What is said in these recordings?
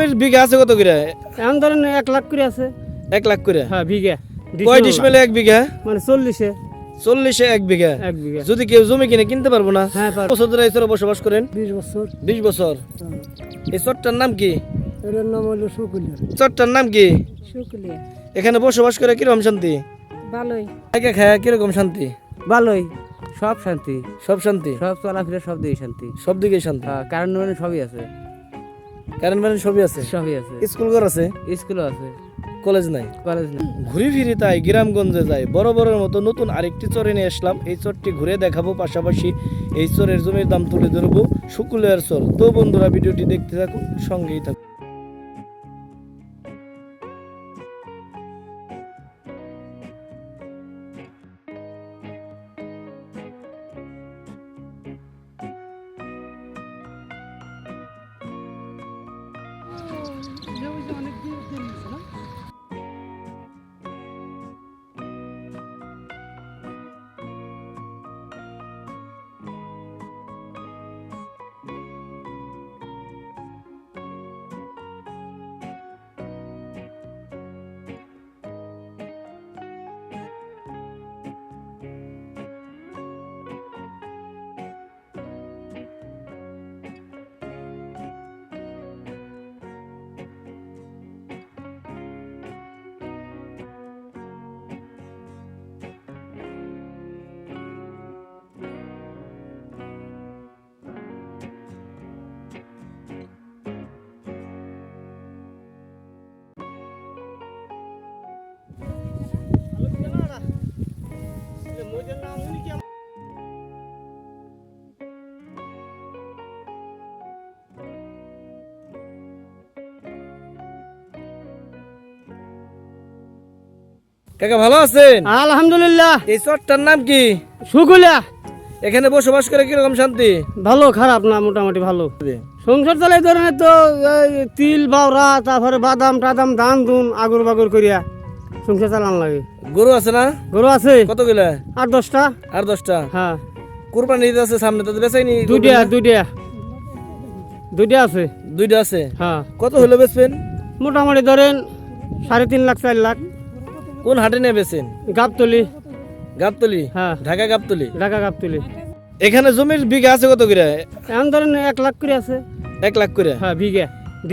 জমির বিঘা আছে কত করে? এখন ধরেন এক লাখ করে আছে। এক লাখ করে? হ্যাঁ বিঘা। কয় ডিসমেলে এক বিঘা? মানে চল্লিশে। চল্লিশে এক বিঘা। এক বিঘা। যদি কেউ জমি কিনে কিনতে পারব না হ্যাঁ বছর ধরে এই বসবাস করেন? বিশ বছর। বিশ বছর। এই চরটার নাম কি? এটার নাম হলো শুকুলিয়া নাম কি? শুক্লিয়া এখানে বসবাস করে কীরকম শান্তি? ভালোই। একা খায় কীরকম শান্তি? ভালোই। সব শান্তি। সব শান্তি? সব চলাফেরা সব দিকে শান্তি। সব দিকে শান্তি। হ্যাঁ, কারেন্ট মানে সবই আছে। কারেন্ট মানে সবই আছে? সবই আছে। স্কুল ঘর আছে? স্কুলও আছে। কলেজ নাই? কলেজ নাই। ঘুরি ফিরি তাই গ্রামগঞ্জে যাই। বড় বড়ের মতো নতুন আরেকটি চরে নিয়ে আসলাম। এই চরটি ঘুরে দেখাবো পাশাপাশি এই চরের জমির দাম তুলে ধরবো। শুকুলের চর। তো বন্ধুরা ভিডিওটি দেখতে থাকুন সঙ্গেই থাকুন। Görmüyorsun ha? কাকা ভালো আছেন? আলহামদুলিল্লাহ। এই চরটার নাম কি? শুকুলিয়া এখানে বসবাস করে কীরকম শান্তি? ভালো খারাপ না মোটামুটি ভালো। সংসার চালাই ধরেন তো তিল বাউরা তারপরে বাদাম টাদাম ধান দুন আগর বাগর করিয়া সংসার চালান লাগে। গরু আছে না? গরু আছে। কতগুলা আট দশটা। আর দশটা? হ্যাঁ। কোরবানি ঈদ আছে সামনে তো বেচাইনি দুইটা দুইটা। দুইটা আছে। দুইটা আছে? হ্যাঁ। কত হলো বেচবেন? মোটামুটি ধরেন সাড়ে তিন লাখ চার লাখ। কোন হাটে নিয়ে গাবতলি। গাবতলি? হ্যাঁ। ঢাকা গাবতলি? ঢাকা গাবতলি। এখানে জমির বিঘা আছে কত করে? এখন ধরেন এক লাখ করে আছে। এক লাখ করে? হ্যাঁ বিঘা।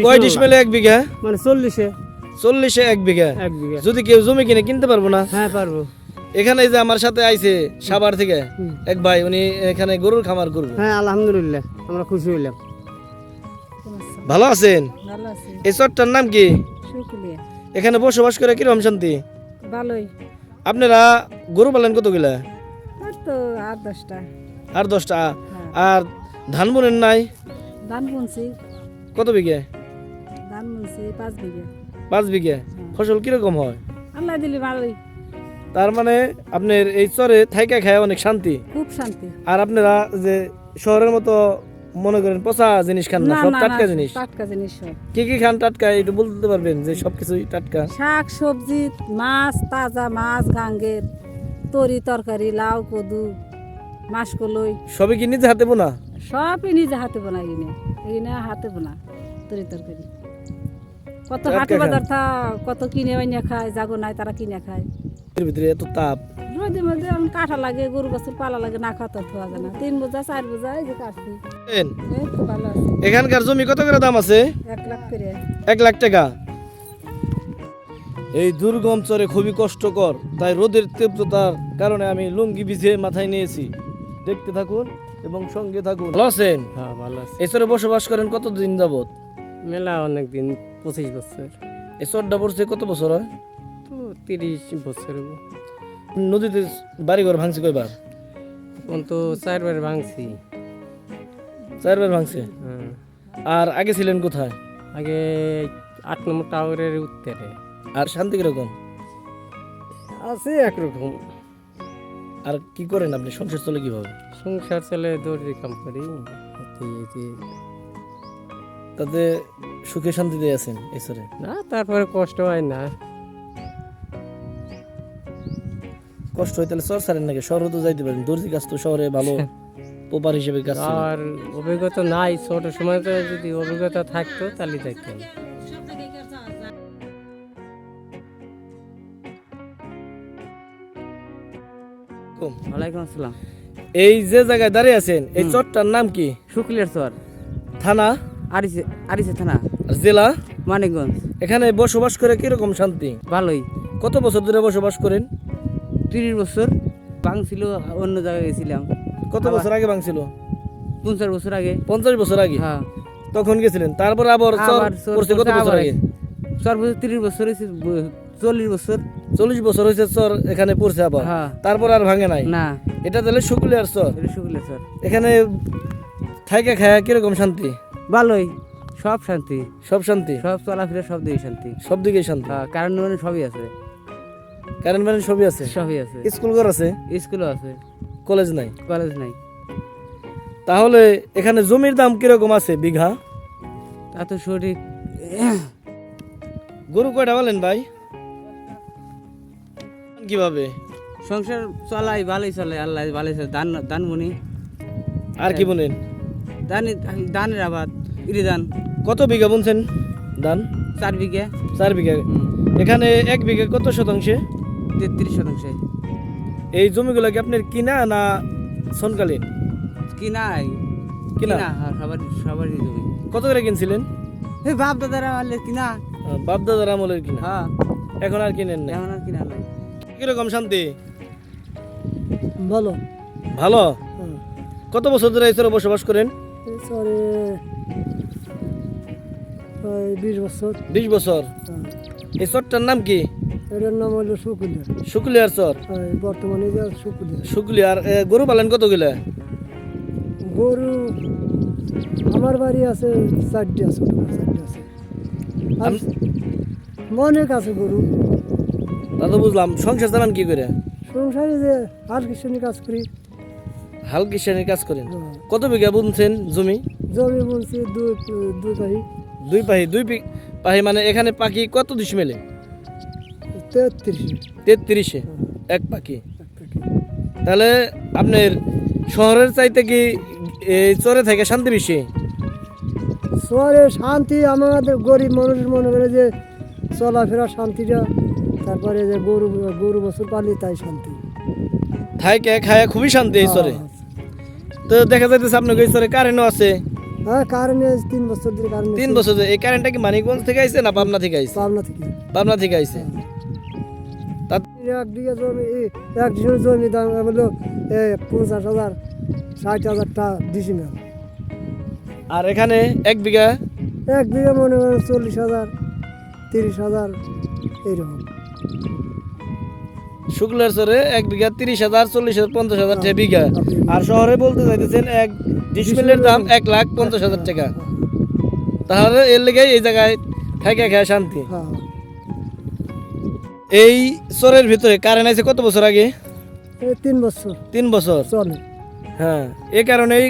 কয় ডিসমেলে এক বিঘা? মানে চল্লিশে। চল্লিশে এক বিঘা। এক বিঘা। যদি কেউ জমি কিনে কিনতে পারব না? হ্যাঁ পারব। এখানে এই যে আমার সাথে আইছে সাবার থেকে। এক ভাই উনি এখানে গরুর খামার করবে। হ্যাঁ আলহামদুলিল্লাহ আমরা খুশি হইলাম। ভালো আছেন? ভালো আছে। এই চরটার নাম কি? শুক্লিয়া এখানে বসবাস করে কীরকম শান্তি? ভালোই। আপনারা গরু পালেন কতগুলা তো আর দশটা। আর দশটা। হ্যাঁ। আর ধান বোনেন নাই? ধান বুনছি। কত বিঘে? ধান বুনছি পাঁচ বিঘা। পাঁচ বিঘে? ফসল কীরকম হয়? আল্লাহ দিলি ভালোই। তার মানে আপনার এই চরে থাইকা খায় অনেক শান্তি। খুব শান্তি। আর আপনারা যে শহরের মতো মনে করেন পচা জিনিস খান না সব টাটকা জিনিস। টাটকা জিনিস সব। কি কি খান টাটকা একটু বলতে পারবেন যে সবকিছুই টাটকা? শাক সবজি মাছ তাজা মাছ গাঙ্গের তরি তরকারি লাউ কদু মাছ কলই সবই কি নিজে হাতে বোনা? সবই নিজে হাতে বানাই কিনে এখানে হাতে বোনা তরি তরকারি। কত হাটে বাজার থা কত কিনে বাইনে খায় জাগো নাই তারা কিনে খায়। এর ভিতরে এত তাপ। রোদে মধ্যে এখন কাঠা লাগে গরু গাছের পালা লাগে না খাওয়া তো থোয়া যায় না। তিন বোঝা চার বোঝা এই যে কাটছি। এখানকার জমি কত করে দাম আছে? এক লাখ করে। এক লাখ টাকা। এই দুর্গম চরে খুবই কষ্টকর তাই রোদের তীব্রতার কারণে আমি লুঙ্গি বিছিয়ে মাথায় নিয়েছি। দেখতে থাকুন এবং সঙ্গে থাকুন। ভালো আছেন? হ্যাঁ ভালো আছে। এই চরে বসবাস করেন কতদিন যাবত মেলা অনেক দিন পঁচিশ বছর। এই চরটা পড়ছে কত বছর হয়? তো তিরিশ বছর। নদীতে বাড়িঘর ভাঙছে কয়বার? এখন তো চারবার ভাঙছি। চারবার ভাঙছে? হ্যাঁ আর আগে ছিলেন কোথায়? আগে আট নম্বর টাওয়ারের উত্তরে। আর শান্তি কীরকম? আছে একরকম। আর কি করেন আপনি? সংসার চলে কীভাবে? সংসার চলে দর্জি কাম করি এই যে তাতে সুখে শান্তিতে আছেন এই চরে না তারপরে কষ্ট হয় না। কষ্ট হয় তাহলে চর ছাড়েন নাকি? শহরে তো যাইতে পারেন দর্জি কাজ তো শহরে ভালো পোপার হিসেবে কাজ আর অভিজ্ঞতা নাই ছোট সময় তো যদি অভিজ্ঞতা থাকতো তাহলে। ওয়ালাইকুম আসসালাম। এই যে জায়গায় দাঁড়িয়ে আছেন এই চরটার নাম কি? শুক্লিয়ার চর। থানা? আরিসে আরিসে থানা। জেলা? মানিকগঞ্জ। এখানে বসবাস করে কীরকম শান্তি? ভালোই। কত বছর ধরে বসবাস করেন? তিরিশ বছর বাং ছিল অন্য জায়গায় গেছিলাম। কত বছর আগে ভাঙছিল? পঞ্চাশ বছর আগে। পঞ্চাশ বছর আগে? হ্যাঁ। তখন গেছিলেন? তারপর আবার চর চর কত বছর আগে? চর বছর তিরিশ বছর হয়েছে চল্লিশ বছর। চল্লিশ বছর হয়েছে চর এখানে পড়ছে আবার? হ্যাঁ। তারপর আর ভাঙে নাই? না। এটা তাহলে শুকুলিয়ার চর? এটা শুক্লিয়ার চর। এখানে থাইকা খায়া কীরকম শান্তি? ভালোই। সব শান্তি। সব শান্তি? সব চলাফেরা সব দিকে শান্তি। সব দিকে শান্তি? হ্যাঁ কারণ মানে সবই আছে। কারেন্ট সবই আছে? সবই আছে। স্কুল ঘর আছে? আছে। কলেজ নাই? কলেজ নাই। তাহলে এখানে জমির দাম কীরকম আছে বিঘা? তা তো সঠিক। গরু কয়টা বলেন ভাই? কীভাবে? সংসার চলাই ভালোই চলে আল্লাহ ভালোই চলে। ধান ধান বুনি। আর কি বলেন ধান ধানের আবাদ ইরি ধান কত বিঘা বুনছেন ধান? চার বিঘে। চার বিঘা। এখানে এক বিঘা কত শতাংশে? তেত্রিশ শতাংশে। এই জমিগুলো কি আপনার কিনা না সনকালীন? কিনা কিনা? কিনা হ্যাঁ, সবার সবারই জমি। কত করে কিনছিলেন? এই বাপ দাদারা মারলে কিনা। বাপ দাদার আমলের কিনা? হ্যাঁ। এখন আর কিনেন না এখন আর কিনা নাই। কীরকম শান্তি? বলো ভালো? কত বছর ধরে এই বসবাস করেন? সরে বিশ বছর। বিশ বছর? এই চরটার নাম কি? এটার নাম হলো শুকুলিয়া। শুকুলিয়ার চর? বর্তমানে যে শুকুলিয়া। শুকুলিয়ার এ, গরু পালেন কতগুলা গরু আমার বাড়ি আছে চারটে আছে চারটে আছে। আর অনেক আছে গরু। তা তো বুঝলাম সংসার চালান কি করে? সংসারে যে আর কৃষণী কাজ করি। হাল কিষানের কাজ করেন? হ্যাঁ। কত বিঘা বুনছেন জমি? জমি বলছি দুই দুই পাহি। দুই পাহি দুই পাহি মানে এখানে পাখি কত দিশ মেলে? তেত্রিশ। এক পাখি। তাহলে আপনার শহরের চাইতে কি এই চরে থেকে শান্তি বেশি? শহরে শান্তি আমাদের গরিব মানুষ মনে করে যে চলাফেরা শান্তিটা তারপরে যে গরু গরু বছর পালি তাই শান্তি। থাইকে খায়া খুবই শান্তি এই চরে। তো দেখা যাইতেছে আপনার এই চরে কারেন্টও আছে। হ্যাঁ কারণে তিন বছর ধরে কারণে তিন বছর এই কারেন্টটা কি মানিকগঞ্জ থেকে আইছে না পাবনা থেকে আইছে? পাবনা থেকে। পাবনা থেকে আইছে। এক বিঘা জমি এক বিঘা জমি দাম হলো পঞ্চাশ হাজার ষাট হাজার টাকা ডিসিমেল আর এখানে এক বিঘা? এক বিঘা মনে করেন চল্লিশ হাজার তিরিশ হাজার এইরকম। শুক্লার চরে এক বিঘা তিরিশ হাজার চল্লিশ হাজার পঞ্চাশ হাজার টাকা বিঘা। আর শহরে বলতে চাইতেছেন এক ডিসমিলের দাম এক লাখ পঞ্চাশ হাজার টাকা। তাহলে এর লেগে এই জায়গায় থাকে খায় শান্তি। হ্যাঁ। এই চরের ভিতরে কারেন্ট আছে কত বছর আগে? তিন বছর। তিন বছর? চলে। হ্যাঁ এই কারণেই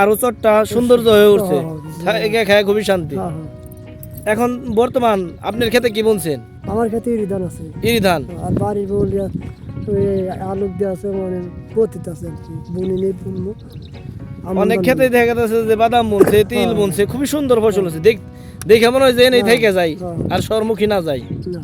আরও চরটা সৌন্দর্য হয়ে উঠছে। হ্যাঁ, একে খায় খুবই শান্তি। হ্যাঁ হ্যাঁ। এখন বর্তমান আপনার ক্ষেতে কি বুনছেন? আমার কাছে ইরিধান আছে। ইরি ধান আর বাড়ির বলিয়া আলু দিয়ে আছে মানে পতিত আছে বুনি নেই বুনবো অনেক দাম ক্ষেতে দেখা যাচ্ছে যে বাদাম বুনছে তিল বুনছে খুবই সুন্দর ফসল হচ্ছে দেখ দেখে মনে হয় যে এই থেকে যায় হ্যাঁ। আর সরমুখী না যায়। না।